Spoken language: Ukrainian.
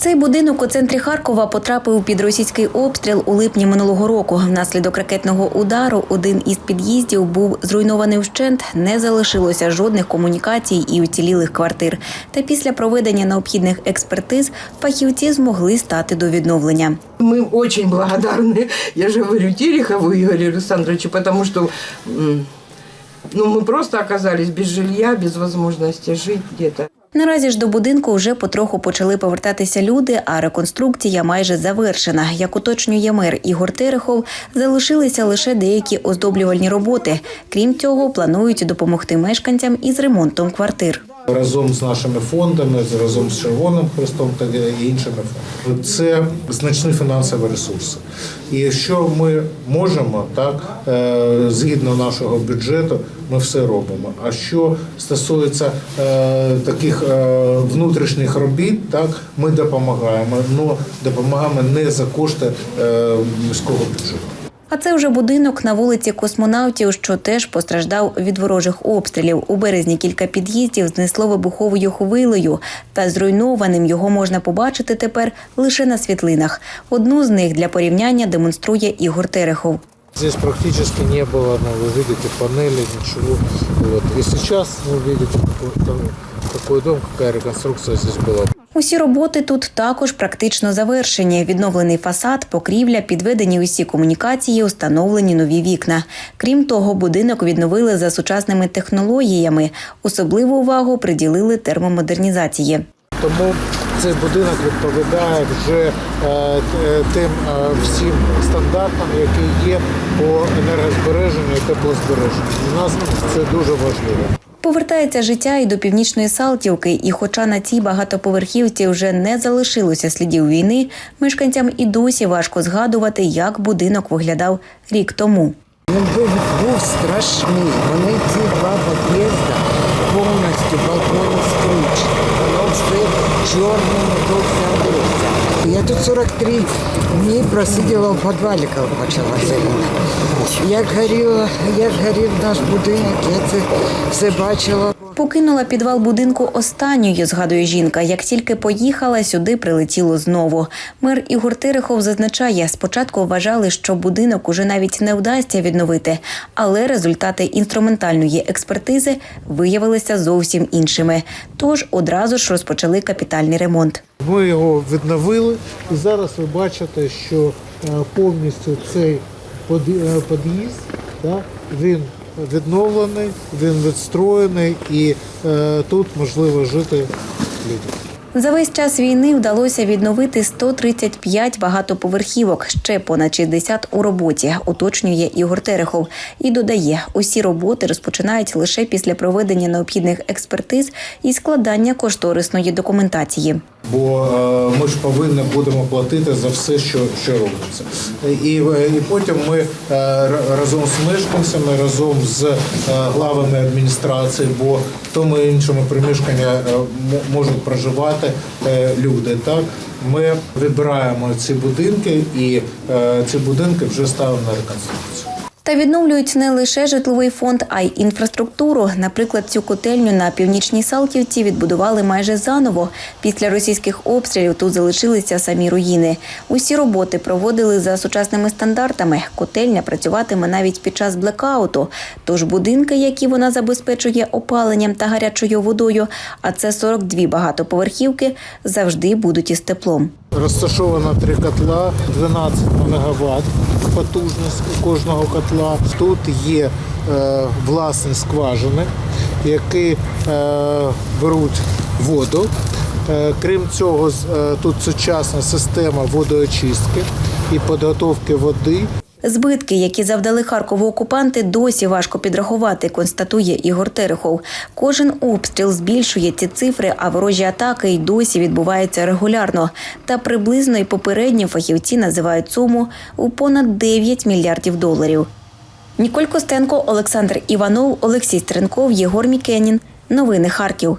Цей будинок у центрі Харкова потрапив під російський обстріл у липні минулого року. Внаслідок ракетного удару один із під'їздів був зруйнований вщент, не залишилося жодних комунікацій і уцілілих квартир. Та після проведення необхідних експертиз фахівці змогли стати до відновлення. Мы очень благодарны, я же говорю, Терехову Игорю Александровичу, потому что м, ну, мы просто оказались без жилья, без возможности жить где-то. Наразі ж до будинку вже потроху почали повертатися люди, а реконструкція майже завершена. Як уточнює мер Ігор Терехов, залишилися лише деякі оздоблювальні роботи. Крім цього, планують допомогти мешканцям із ремонтом квартир. Разом з нашими фондами, разом з Червоним Хрестом та іншими фондами. Це значні фінансові ресурси. І що ми можемо, так е, згідно нашого бюджету, ми все робимо. А що стосується е, таких е, внутрішніх робіт, так ми допомагаємо. Ну допомагаємо не за кошти міського бюджету. А це вже будинок на вулиці космонавтів, що теж постраждав від ворожих обстрілів. У березні кілька під'їздів знесло вибуховою хвилею, та зруйнованим його можна побачити тепер лише на світлинах. Одну з них для порівняння демонструє Ігор Терехов. Здесь практически не было, ну, вы видите, панели, ничего. Вот. И сейчас вы видите, какой, какой дом, какая реконструкция здесь была. Усі роботи тут також практично завершені. Відновлений фасад, покрівля, підведені усі комунікації, установлені нові вікна. Крім того, будинок відновили за сучасними технологіями. Особливу увагу приділили термомодернізації. Тому цей будинок відповідає вже е, е, тим е, всім стандартам, які є по енергозбереженню і теплозбереженню. Для нас це дуже важливо. Повертається життя і до північної Салтівки, і хоча на цій багатоповерхівці вже не залишилося слідів війни, мешканцям і досі важко згадувати, як будинок виглядав рік тому. Він був, був страшний. Вони ці два під'їзди повністю балкони скручені. Воно все чорним до. Я тут 43 дні просиділа в підвалі, коли почалася війна. Як горіло, як горів наш будинок, я це все бачила. Покинула підвал будинку останньою, згадує жінка. Як тільки поїхала, сюди прилетіло знову. Мер Ігор Терехов зазначає, спочатку вважали, що будинок уже навіть не вдасться відновити, але результати інструментальної експертизи виявилися зовсім іншими. Тож одразу ж розпочали капітальний ремонт. Ми його відновили, і зараз ви бачите, що е, повністю цей е, під'їзд, він відновлений, він відстроєний і е, тут можливо жити людям. За весь час війни вдалося відновити 135 багатоповерхівок, ще понад 60 у роботі, уточнює Ігор Терехов. І додає, усі роботи розпочинають лише після проведення необхідних експертиз і складання кошторисної документації. Бо е, ми ж повинні будемо платити за все, що, що робиться. І, і потім ми е, разом з мешканцями, разом з е, главами адміністрації, бо в тому і іншому приміщенні можуть проживати люди. Так ми вибираємо ці будинки, і ці будинки вже ставимо на реконструкцію. Та відновлюють не лише житловий фонд, а й інфраструктуру. Наприклад, цю котельню на північній Салтівці відбудували майже заново. Після російських обстрілів тут залишилися самі руїни. Усі роботи проводили за сучасними стандартами. Котельня працюватиме навіть під час блекауту. Тож будинки, які вона забезпечує опаленням та гарячою водою, а це 42 багатоповерхівки, завжди будуть із теплом. Розташовано три котла, 12 МВт потужність кожного котла. Тут є е, власні скважини, які е, беруть воду. Е, крім цього, тут сучасна система водоочистки і підготовки води. Збитки, які завдали Харкову окупанти, досі важко підрахувати, констатує Ігор Терехов. Кожен обстріл збільшує ці цифри, а ворожі атаки й досі відбуваються регулярно. Та приблизно і попередні фахівці називають суму у понад 9 мільярдів доларів. Ніколь Костенко, Олександр Іванов, Олексій Стренков, Єгор Мікенін. Новини Харків.